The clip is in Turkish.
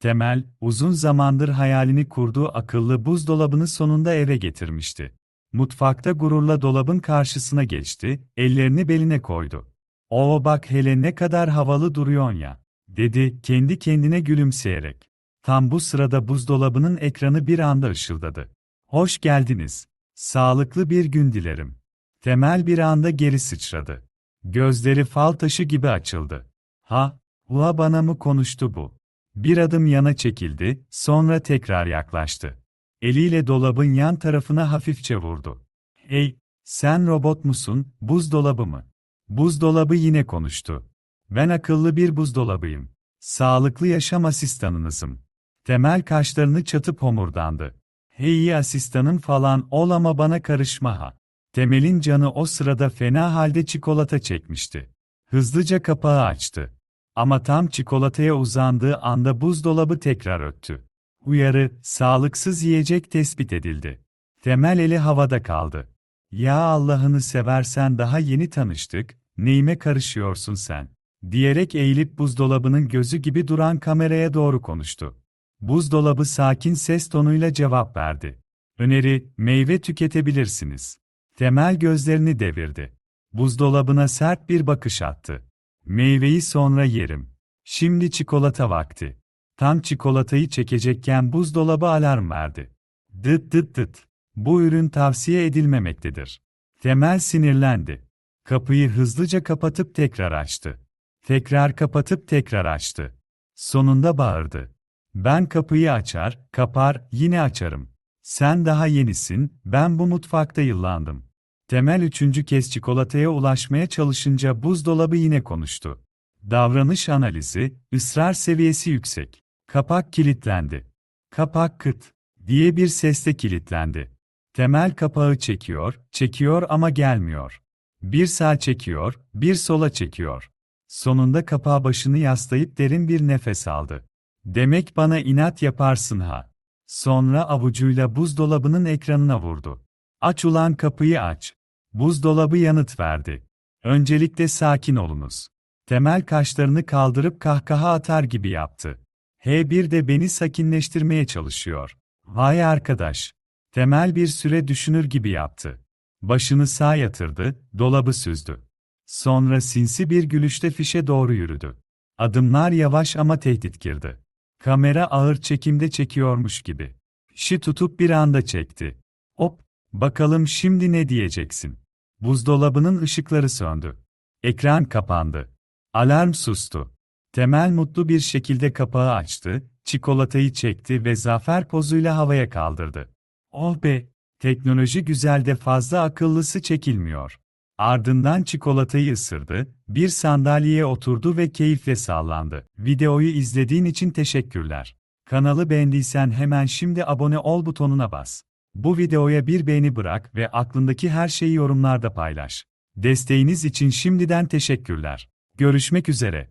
Temel, uzun zamandır hayalini kurduğu akıllı buzdolabını sonunda eve getirmişti. Mutfakta gururla dolabın karşısına geçti, ellerini beline koydu. Oo bak hele ne kadar havalı duruyorsun ya, dedi kendi kendine gülümseyerek. Tam bu sırada buzdolabının ekranı bir anda ışıldadı. Hoş geldiniz. Sağlıklı bir gün dilerim. Temel bir anda geri sıçradı. Gözleri fal taşı gibi açıldı. Ha, ula bana mı konuştu bu? Bir adım yana çekildi, sonra tekrar yaklaştı. Eliyle dolabın yan tarafına hafifçe vurdu. Hey, sen robot musun, buzdolabı mı? Buzdolabı yine konuştu. Ben akıllı bir buzdolabıyım. Sağlıklı yaşam asistanınızım. Temel kaşlarını çatıp homurdandı. Hey asistanın falan ol ama bana karışma ha. Temel'in canı o sırada fena halde çikolata çekmişti. Hızlıca kapağı açtı. Ama tam çikolataya uzandığı anda buzdolabı tekrar öttü. Uyarı, sağlıksız yiyecek tespit edildi. Temel eli havada kaldı. Ya Allah'ını seversen daha yeni tanıştık, neyime karışıyorsun sen? Diyerek eğilip buzdolabının gözü gibi duran kameraya doğru konuştu. Buzdolabı sakin ses tonuyla cevap verdi. Öneri, meyve tüketebilirsiniz. Temel gözlerini devirdi. Buzdolabına sert bir bakış attı. Meyveyi sonra yerim. Şimdi çikolata vakti. Tam çikolatayı çekecekken buzdolabı alarm verdi. Dıt dıt dıt. Bu ürün tavsiye edilmemektedir. Temel sinirlendi. Kapıyı hızlıca kapatıp tekrar açtı. Tekrar kapatıp tekrar açtı. Sonunda bağırdı. Ben kapıyı açar, kapar, yine açarım. Sen daha yenisin, ben bu mutfakta yıllandım. Temel üçüncü kez çikolataya ulaşmaya çalışınca buzdolabı yine konuştu. Davranış analizi, ısrar seviyesi yüksek. Kapak kilitlendi. Kapak kıt diye bir sesle kilitlendi. Temel kapağı çekiyor, çekiyor ama gelmiyor. Bir sağ çekiyor, bir sola çekiyor. Sonunda kapağa başını yaslayıp derin bir nefes aldı. Demek bana inat yaparsın ha. Sonra avucuyla buzdolabının ekranına vurdu. Aç ulan kapıyı aç. Buzdolabı yanıt verdi. Öncelikle sakin olunuz. Temel kaşlarını kaldırıp kahkaha atar gibi yaptı. H1 de beni sakinleştirmeye çalışıyor. Vay arkadaş. Temel bir süre düşünür gibi yaptı. Başını sağ yatırdı, dolabı süzdü. Sonra sinsi bir gülüşte fişe doğru yürüdü. Adımlar yavaş ama tehditkirdi. Kamera ağır çekimde çekiyormuş gibi. Fişi tutup bir anda çekti. Hop, bakalım şimdi ne diyeceksin? Buzdolabının ışıkları söndü. Ekran kapandı. Alarm sustu. Temel mutlu bir şekilde kapağı açtı, çikolatayı çekti ve zafer pozuyla havaya kaldırdı. Oh be, teknoloji güzel de fazla akıllısı çekilmiyor. Ardından çikolatayı ısırdı, bir sandalyeye oturdu ve keyifle sallandı. Videoyu izlediğin için teşekkürler. Kanalı beğendiysen hemen şimdi abone ol butonuna bas. Bu videoya bir beğeni bırak ve aklındaki her şeyi yorumlarda paylaş. Desteğiniz için şimdiden teşekkürler. Görüşmek üzere.